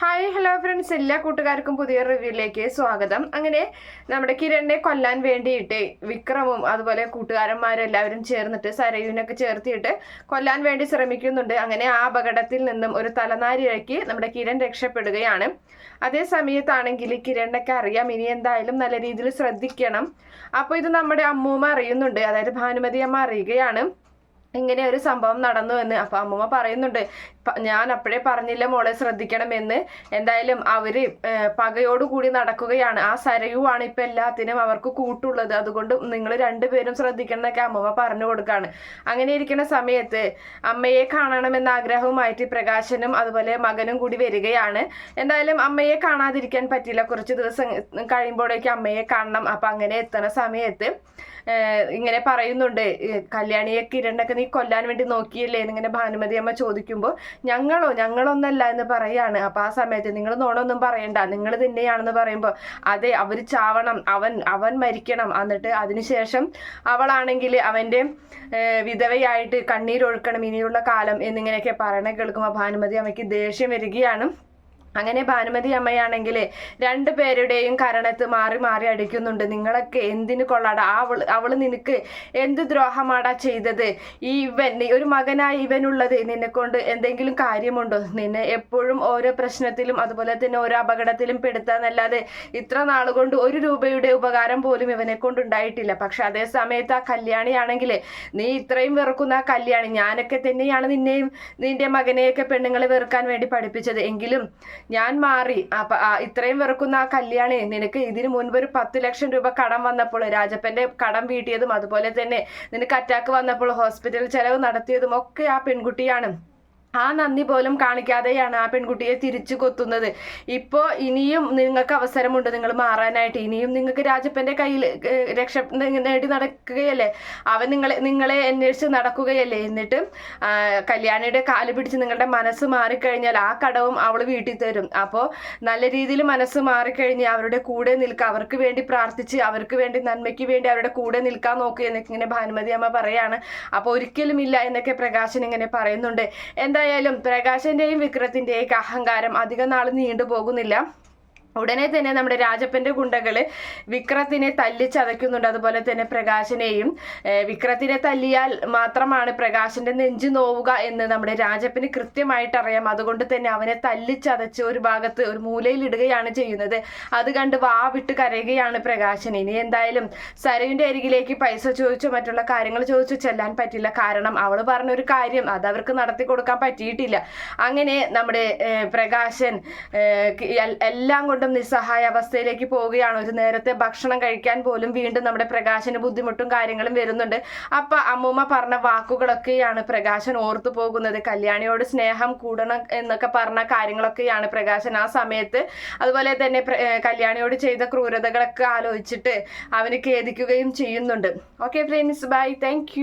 Hi hello friends എല്ലാ കൂട്ടുകാർക്കും പുതിയ റിവ്യൂയിലേക്ക് സ്വാഗതം. അങ്ങനെ നമ്മുടെ കിരണിനെ കൊല്ലാൻ വേണ്ടിയിട്ട് വിക്രമും അതുപോലെ കൂട്ടുകാരന്മാരും എല്ലാവരും ചേർന്നിട്ട് സരയുവിനൊക്കെ ചേർത്തിയിട്ട് കൊല്ലാൻ വേണ്ടി ശ്രമിക്കുന്നുണ്ട്. അങ്ങനെ ആ അപകടത്തിൽ നിന്നും ഒരു തലനാരിഴക്കി നമ്മുടെ കിരൺ രക്ഷപ്പെടുകയാണ്. അതേ സമയത്താണെങ്കിൽ കിരണിനൊക്കെ അറിയാം ഇനി എന്തായാലും നല്ല രീതിയിൽ ശ്രദ്ധിക്കണം. അപ്പോൾ ഇത് നമ്മുടെ അമ്മൂമ്മ അറിയുന്നുണ്ട്. അതായത് ഭാനുമതി അമ്മ അറിയുകയാണ്. ഇങ്ങനെ ഒരു സംഭവം നടന്നു എന്ന് അപ്പൊ അമ്മൂമ്മ പറയുന്നുണ്ട്. ഞാൻ അപ്പോഴേ പറഞ്ഞില്ല മോളെ ശ്രദ്ധിക്കണമെന്ന്. എന്തായാലും അവർ പകയോടുകൂടി നടക്കുകയാണ്. ആ സരയുവാണ് ഇപ്പൊ എല്ലാത്തിനും അവർക്ക് കൂട്ടുള്ളത്. അതുകൊണ്ട് നിങ്ങൾ രണ്ടുപേരും ശ്രദ്ധിക്കണം എന്നൊക്കെ അമ്മൂമ്മ പറഞ്ഞു കൊടുക്കാണ്. അങ്ങനെ ഇരിക്കുന്ന സമയത്ത് അമ്മയെ കാണണമെന്ന ആഗ്രഹവുമായിട്ട് പ്രകാശനും അതുപോലെ മകനും കൂടി വരികയാണ്. എന്തായാലും അമ്മയെ കാണാതിരിക്കാൻ പറ്റില്ല കുറച്ച് ദിവസം കഴിയുമ്പോഴേക്കും അമ്മയെ കാണണം. അപ്പൊ അങ്ങനെ എത്തുന്ന സമയത്ത് ഇങ്ങനെ പറയുന്നുണ്ട്. കല്യാണിയെ കിരണിനൊക്കെ നീ കൊല്ലാൻ വേണ്ടി നോക്കിയില്ലേ എന്നിങ്ങനെ ഭാനുമതി അമ്മ ചോദിക്കുമ്പോൾ ഞങ്ങളോ? ഞങ്ങളൊന്നല്ല എന്ന് പറയാണ്. അപ്പോൾ ആ സമയത്ത് നിങ്ങൾ നോണൊന്നും പറയണ്ട. നിങ്ങൾ തന്നെയാണെന്ന് പറയുമ്പോൾ അതെ അവർ ചാവണം. അവൻ അവൻ മരിക്കണം. എന്നിട്ട് അതിനുശേഷം അവളാണെങ്കിൽ അവന്റെ വിധവയായിട്ട് കണ്ണീരൊഴുക്കണം ഇനിയുള്ള കാലം എന്നിങ്ങനെയൊക്കെ പറയണ കേൾക്കുമ്പോൾ ഭാനുമതി അമ്മയ്ക്ക് ദേഷ്യം വരികയാണ്. അങ്ങനെ ഭാനുമതി അമ്മയാണെങ്കിൽ രണ്ടു പേരുടെയും കരണത്ത് മാറി മാറി അടിക്കുന്നുണ്ട്. നിങ്ങളൊക്കെ എന്തിനു കൊള്ളാടാ? അവൾ അവൾ നിനക്ക് എന്ത് ദ്രോഹമാടാ ചെയ്തത്? ഈ ഇവൻ ഒരു മകനായ ഇവനുള്ളത് നിന്നെ കൊണ്ട് എന്തെങ്കിലും കാര്യമുണ്ടോ? നിന്നെ എപ്പോഴും ഓരോ പ്രശ്നത്തിലും അതുപോലെ തന്നെ ഓരോ അപകടത്തിലും പെടുത്താന്നല്ലാതെ ഇത്ര നാളുകൊണ്ട് ഒരു രൂപയുടെ ഉപകാരം പോലും ഇവനെ കൊണ്ട് ഉണ്ടായിട്ടില്ല പക്ഷെ അതേ സമയത്ത് ആ കല്യാണിയാണെങ്കിൽ നീ ഇത്രയും വെറുക്കുന്ന ആ കല്യാണി ഞാനൊക്കെ തന്നെയാണ് നിന്നെയും നിന്റെ മകനെയൊക്കെ പെണ്ണുങ്ങളെ വെറുക്കാൻ വേണ്ടി പഠിപ്പിച്ചത്. എങ്കിലും ഞാൻ മാറി. ഇത്രയും വെറുക്കുന്ന ആ കല്യാണി നിനക്ക് ഇതിനു മുൻപ് ഒരു പത്ത് ലക്ഷം രൂപ കടം വന്നപ്പോൾ രാജപ്പന്റെ കടം വീട്ടിയതും അതുപോലെ തന്നെ നിനക്ക് അറ്റാക്ക് വന്നപ്പോൾ ഹോസ്പിറ്റൽ ചെലവ് നടത്തിയതും ഒക്കെ ആ പെൺകുട്ടിയാണ്. ആ നന്ദി പോലും കാണിക്കാതെയാണ് ആ പെൺകുട്ടിയെ തിരിച്ചു കൊത്തുന്നത്. ഇപ്പോൾ ഇനിയും നിങ്ങൾക്ക് അവസരമുണ്ട് നിങ്ങൾ മാറാനായിട്ട്. ഇനിയും നിങ്ങൾക്ക് രാജപ്പന്റെ കയ്യിൽ രക്ഷ നേടി നടക്കുകയല്ലേ? അവൻ നിങ്ങളെ നിങ്ങളെ അന്വേഷിച്ച് നടക്കുകയല്ലേ? എന്നിട്ട് കല്യാണിയുടെ കാൽ പിടിച്ച് നിങ്ങളുടെ മനസ്സ് മാറിക്കഴിഞ്ഞാൽ ആ കടവും അവൾ വീട്ടിൽ തരും. അപ്പോൾ നല്ല രീതിയിൽ മനസ്സ് മാറിക്കഴിഞ്ഞ് അവരുടെ കൂടെ നിൽക്കുക അവർക്ക് വേണ്ടി പ്രാർത്ഥിച്ച് അവർക്ക് വേണ്ടി നന്മയ്ക്ക് വേണ്ടി അവരുടെ കൂടെ നിൽക്കാൻ നോക്കുക എന്നൊക്കെ ഇങ്ങനെ ഭാനുമതി അമ്മ പറയാണ്. അപ്പോൾ ഒരിക്കലും ഇല്ല എന്നൊക്കെ പ്രകാശൻ ഇങ്ങനെ പറയുന്നുണ്ട്. എന്തായാലും പ്രകാശന്റെയും വിക്രത്തിന്റെയും അഹങ്കാരം അധികം നാൾ നീണ്ടു പോകുന്നില്ല ഉടനെ തന്നെ നമ്മുടെ രാജപ്പന്റെ ഗുണ്ടകൾ വിക്രത്തിനെ തല്ലി ചതയ്ക്കുന്നുണ്ട്. അതുപോലെ തന്നെ പ്രകാശനെയും വിക്രത്തിനെ തല്ലിയാൽ മാത്രമാണ് പ്രകാശന്റെ നെഞ്ചു നോവുക എന്ന് നമ്മുടെ രാജപ്പന് കൃത്യമായിട്ട് അറിയാം. അതുകൊണ്ട് തന്നെ അവനെ തല്ലി ചതച്ച് ഒരു ഭാഗത്ത് ഒരു മൂലയിൽ ഇടുകയാണ് ചെയ്യുന്നത്. അത് കണ്ട് വാ വിട്ട് കരയുകയാണ് പ്രകാശൻ. ഇനി എന്തായാലും സരുവിന്റെ അരികിലേക്ക് പൈസ ചോദിച്ചോ മറ്റുള്ള കാര്യങ്ങൾ ചോദിച്ചോ ചെല്ലാൻ പറ്റില്ല. കാരണം അവൾ പറഞ്ഞ ഒരു കാര്യം അത് അവർക്ക് നടത്തി കൊടുക്കാൻ പറ്റിയിട്ടില്ല. അങ്ങനെ നമ്മുടെ പ്രകാശൻ എല്ലാം കൊണ്ടും നിസ്സഹായ അവസ്ഥയിലേക്ക് പോവുകയാണ്. ഒരു നേരത്തെ ഭക്ഷണം കഴിക്കാൻ പോലും വീണ്ടും നമ്മുടെ പ്രകാശന് ബുദ്ധിമുട്ടും കാര്യങ്ങളും വരുന്നുണ്ട്. അപ്പൊ അമ്മൂമ്മ പറഞ്ഞ വാക്കുകളൊക്കെയാണ് പ്രകാശൻ ഓർത്തു പോകുന്നത്. കല്യാണിയോട് സ്നേഹം കൂടണം എന്നൊക്കെ പറഞ്ഞ കാര്യങ്ങളൊക്കെയാണ് പ്രകാശൻ ആ സമയത്ത്. അതുപോലെ തന്നെ കല്യാണിയോട് ചെയ്ത ക്രൂരതകളൊക്കെ ആലോചിച്ചിട്ട് അവന് ഖേദിക്കുകയും ചെയ്യുന്നുണ്ട്. Okay friends bye thank